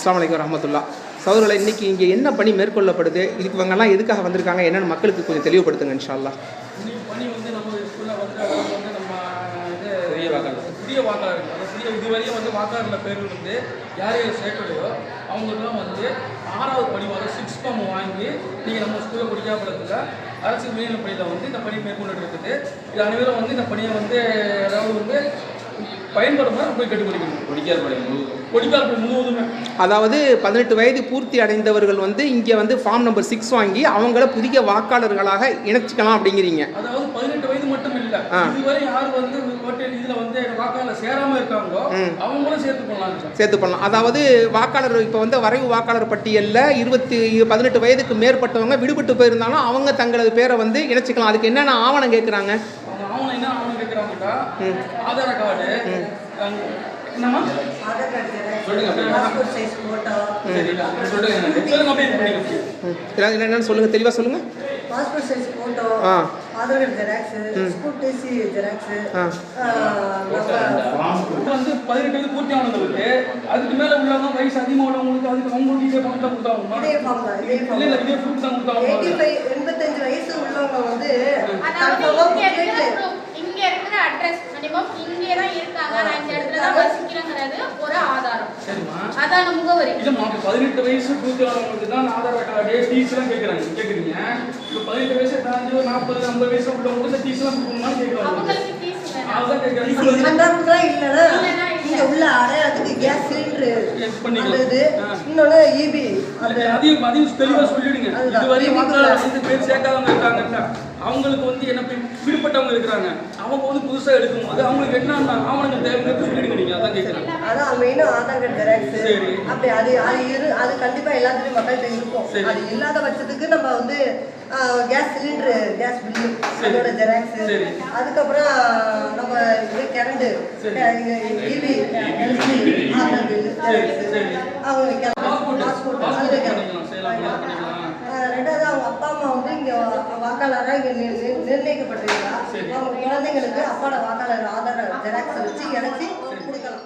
அஸ்ஸலாமு அலைக்கும் வரஹமத்துல்லா. சகோதரர்களை இன்னைக்கு இங்கே என்ன பணி மேற்கொள்ளப்படுது? இதுக்கு இவங்கெல்லாம் எதுக்காக வந்திருக்காங்க? என்னென்னு மக்களுக்கு கொஞ்சம் தெளிவுபடுத்துங்க இன்ஷா அல்லாஹ் இன்னைக்கு பணி வந்து நம்ம ஸ்கூலில் வந்து அதாவது வந்து நம்ம இது புதிய வாக்காளர். புதிய இதுவரையும் வந்து வாக்காளர் பேர் வந்து யார் யார் சேர்க்கலையோ அவங்களுக்குலாம் வந்து ஆறாவது பணி வந்து சிக்ஸ் ஃபார்ம் வாங்கி நீங்கள் நம்ம ஸ்கூலில் படிக்காமலத்தில் அரசு மேல்நிலை பணியில் வந்து இந்த பணி மேற்கொண்டு இருக்குது. இது அனைவரும் வந்து இந்த பணியை வந்து அதாவது வந்து பயன்படும்? போய் கொடிக்கால் முழுவதுமே. அதாவது பதினெட்டு வயது பூர்த்தி அடைந்தவர்கள் வந்து இங்கே வந்து ஃபார்ம் நம்பர் சிக்ஸ் வாங்கி அவங்கள புதிய வாக்காளர்களாக இணைச்சிக்கலாம் அப்படிங்கிறீங்க. அதாவது பதினெட்டு வயது மட்டும் இல்ல. இதுவரை யார் வந்து இதுல வந்து வாக்காளர் சேராம இருக்காங்களோ. அவங்களும் சேர்த்து சார் சேர்த்து பண்ணலாம் அதாவது வாக்காளர் இப்போ வந்து வரைவு வாக்காளர் பட்டியலில் இருபத்தி பதினெட்டு வயதுக்கு மேற்பட்டவங்க விடுபட்டு போயிருந்தாலும் அவங்க தங்களது பேரை வந்து இணைச்சிக்கலாம். அதுக்கு என்னென்ன ஆவணம் கேட்குறாங்க ஆவணம் என்ன ஆவணம் கேட்குறாங்கட்டா ஆதார் கார்டு என்னம்மா? ஆதார் கார்டு ஜெராக்ஸ் சொல்லுங்க அப்படியே. பாஸ்போர்ட் சைஸ் ஃபோட்டோ சொல்லுங்க என்னென்னு பாஸ்போர்ட் சைஸ் ஃபோட்டோ ஆ. Aadhaar card xerox school TC xerox வந்து பதினெட்டு வயது பூர்த்தி ஆனவங்களுக்கு அதுக்கு மேல உள்ளவங்க வயசு அதிகமாக உள்ளவங்களுக்கு அதுக்கு அவங்களுக்கு இதே பணம் தான் கொடுத்தாங்கம்மா இதே ஃபார்ம் தான் இதே இல்ல ஃபார்ம் இல்ல இதே ப்ரூஃப் தான் கொடுத்தாங்க ஃபைவ் எண்பத்தஞ்சு வயசு உள்ளவங்க வந்து அதாவது இங்க இருக்கிற அட்ரஸ் மினிமம் இங்கே தான் இருக்காங்க. நான் இந்த இடத்துல தான் வசிக்கிறேங்கிறது ஒரு ஆதாரம் சரிம்மா முகவரி இல்லம்மா இப்போ பதினெட்டு வயசு பூர்த்தி ஆனவங்களுக்கு தான் ஆதார் கார்டு டீஸ்லாம் கேட்குறாங்க கேட்குறீங்க இப்போ பதினெட்டு வயசு தாண்டி ஒரு நாற்பது ஐம்பது வயசு உள்ளவங்களுக்கு டீஸ்லாம் கொடுக்கணும்னு கேட்குறாங்க அவங்களுக்கு ஃபீஸ் வேணாம். அதுதான் கேட்குறாங்க இல்லைன்னா இல்லைன்னா இல்ல. இங்க உள்ள அடையாளத்துக்கு கேஸ் சிலிண்டர் ஆ. இன்னொன்று இபி அந்த அதையும் அதையும் தெளிவாக சொல்லிடுங்க. இதுவரை இதுக்கு வாக்காளர் வந்து பேர் சேர்க்காதவங்க இருக்காங்கல்ல அவங்களுக்கு வந்து என்ன விடுபட்டவங்க இருக்கிறாங்க அவங்க வந்து புதுசாக எடுக்கும்போது அவங்களுக்கு என்ன ஆவணங்கள் தேவைங்கிறது சொல்லிடுங்க நீங்கள் அதான் கேட்குறாங்க அதான் மெயினாக ஆதார் கார்டு ஜெராக்ஸ் சரி. அப்படி அது அது இரு அது கண்டிப்பாக எல்லாத்துலேயும் மக்கள்கிட்ட இருக்கும். அது இல்லாத பட்சத்துக்கு நம்ம வந்து கேஸ் சிலிண்டரு கேஸ் பில்லு. அதோட ஜெராக்ஸ். அதுக்கப்புறம் நம்ம எல்சி. அவங்க ரெண்டாவது அவங்க அப்பா அம்மா வந்து இங்க வாக்காளராக இங்க நிர்ணயிக்கப்பட்டிருக்கா. அவங்க குழந்தைங்களுக்கு அப்பாவோட வாக்காளர் ஆதார ஜெராக்ஸ் வச்சு இணைச்சி கொடுக்கலாம்